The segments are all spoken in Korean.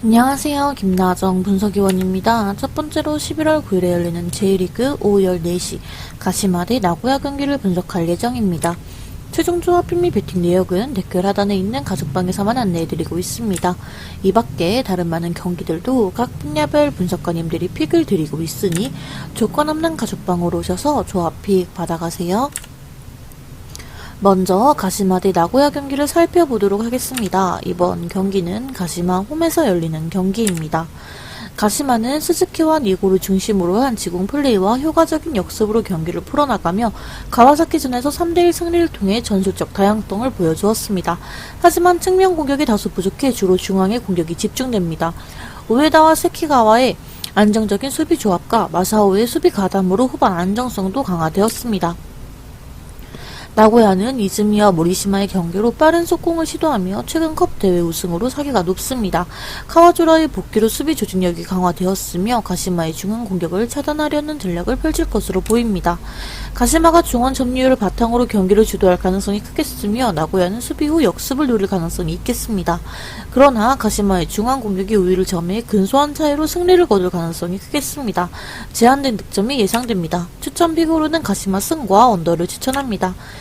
안녕하세요. 김나정 분석위원입니다. 첫 번째로 11월 9일에 열리는 J리그 오후 14시 가시마 대 나고야 경기를 분석할 예정입니다. 최종 조합 및 배팅 내역은 댓글 하단에 있는 가족방에서만 안내해드리고 있습니다. 이 밖에 다른 많은 경기들도 각 분야별 분석가님들이 픽을 드리고 있으니 조건 없는 가족방으로 오셔서 조합 픽 받아가세요. 먼저 가시마 대 나고야 경기를 살펴보도록 하겠습니다. 이번 경기는 가시마 홈에서 열리는 경기입니다. 가시마는 스즈키와 니고를 중심으로 한 지공 플레이와 효과적인 역습으로 경기를 풀어나가며 가와사키전에서 3대1 승리를 통해 전술적 다양성을 보여주었습니다. 하지만 측면 공격이 다소 부족해 주로 중앙에 공격이 집중됩니다. 우에다와 세키가와의 안정적인 수비 조합과 마사오의 수비 가담으로 후반 안정성도 강화되었습니다. 나고야는 이즈미와 모리시마의 경기로 빠른 속공을 시도하며 최근 컵 대회 우승으로 사기가 높습니다. 카와조라의 복귀로 수비 조직력이 강화되었으며 가시마의 중앙 공격을 차단하려는 전략을 펼칠 것으로 보입니다. 가시마가 중원 점유율을 바탕으로 경기를 주도할 가능성이 크겠으며 나고야는 수비 후 역습을 노릴 가능성이 있겠습니다. 그러나 가시마의 중앙 공격이 우위를 점해 근소한 차이로 승리를 거둘 가능성이 크겠습니다. 제한된 득점이 예상됩니다. 추천 픽으로는 가시마 승과 언더를 추천합니다.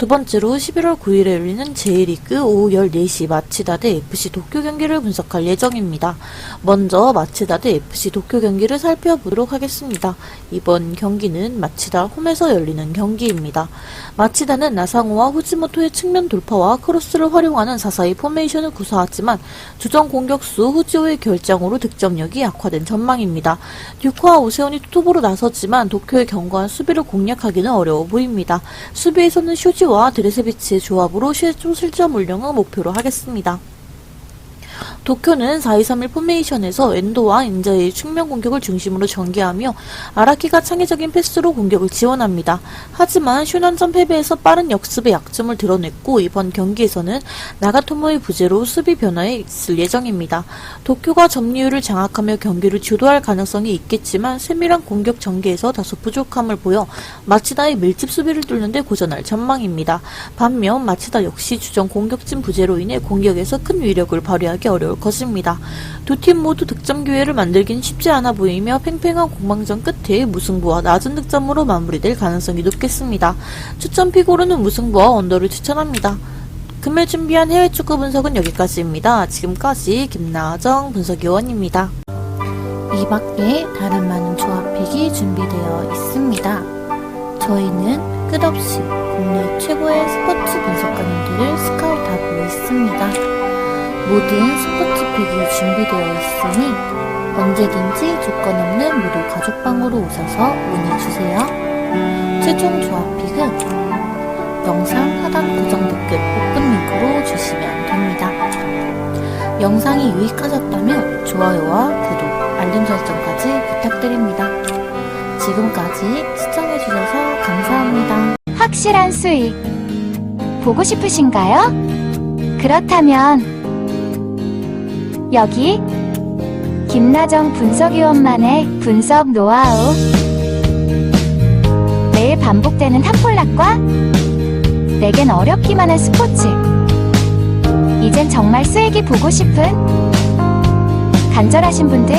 두 번째로 11월 9일에 열리는 J리그 오후 14시 마치다 대 FC 도쿄 경기를 분석할 예정입니다. 먼저 마치다 대 FC 도쿄 경기를 살펴보도록 하겠습니다. 이번 경기는 마치다 홈에서 열리는 경기입니다. 마치다는 나상호와 후지모토의 측면 돌파와 크로스를 활용하는 사사이 포메이션을 구사하지만 주전 공격수 후지오의 결장으로 득점력이 약화된 전망입니다. 듀크와 오세훈이 투톱으로 나섰지만 도쿄의 견고한 수비를 공략하기는 어려워 보입니다. 수비에서는 쇼지 와 드레세비치의 조합으로 최종 실점 울령을 목표로 하겠습니다. 도쿄는 4-2-3-1 포메이션에서 엔도와 인자의 측면 공격을 중심으로 전개하며 아라키가 창의적인 패스로 공격을 지원합니다. 하지만 슈난전 패배에서 빠른 역습의 약점을 드러냈고 이번 경기에서는 나가토모의 부재로 수비 변화에 있을 예정입니다. 도쿄가 점유율을 장악하며 경기를 주도할 가능성이 있겠지만 세밀한 공격 전개에서 다소 부족함을 보여 마치다의 밀집 수비를 뚫는데 고전할 전망입니다. 반면 마치다 역시 주전 공격진 부재로 인해 공격에서 큰 위력을 발휘하기 어려울 것입니다. 두 팀 모두 득점 기회를 만들긴 쉽지 않아 보이며 팽팽한 공방전 끝에 무승부와 낮은 득점으로 마무리될 가능성이 높겠습니다. 추천 픽으로는 무승부와 언더를 추천합니다. 금일 준비한 해외 축구 분석은 여기까지입니다. 지금까지 김나정 분석위원입니다. 이 밖에 다른 많은 조합픽이 준비되어 있습니다. 저희는 끝없이 국내 최고의 스포츠 분석가님들을 스카우트하고 있습니다. 모든 스포츠픽이 준비되어 있으니 언제든지 조건 없는 무료 가족방으로 오셔서 문의주세요. 최종 조합픽은 영상 하단 고정 댓글 오픈 링크로 주시면 됩니다. 영상이 유익하셨다면 좋아요와 구독, 알림 설정까지 부탁드립니다. 지금까지 시청해주셔서 감사합니다. 확실한 수익 보고 싶으신가요? 그렇다면 여기 김나정 분석위원만의 분석 노하우. 매일 반복되는 탑폴락과 내겐 어렵기만 한 스포츠. 이젠 정말 수익이 보고 싶은 간절하신 분들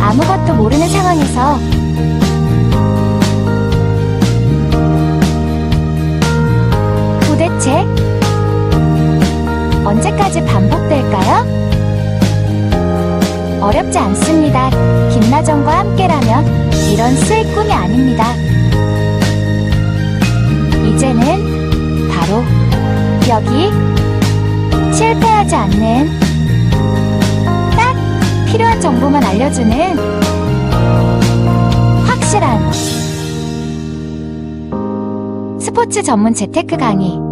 아무것도 모르는 상황에서 언제까지 반복될까요? 어렵지 않습니다. 김나정과 함께라면 이런 수익 꿈이 아닙니다. 이제는 바로 여기 실패하지 않는 딱 필요한 정보만 알려주는 확실한 스포츠 전문 재테크 강의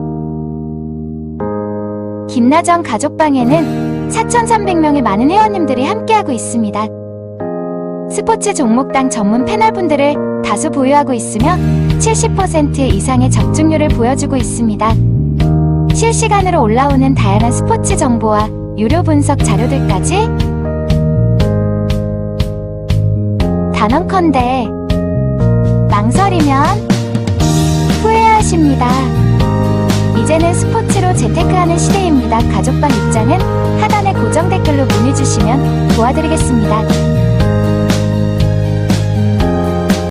김나정 가족방에는 4,300명의 많은 회원님들이 함께하고 있습니다. 스포츠 종목당 전문 패널분들을 다수 보유하고 있으며 70% 이상의 적중률을 보여주고 있습니다. 실시간으로 올라오는 다양한 스포츠 정보와 유료 분석 자료들까지 단언컨대 망설이면 후회하십니다. 이제는 스포츠로 재테크하는 시대입니다. 가족방 입장은 하단에 고정 댓글로 문의 주시면 도와드리겠습니다.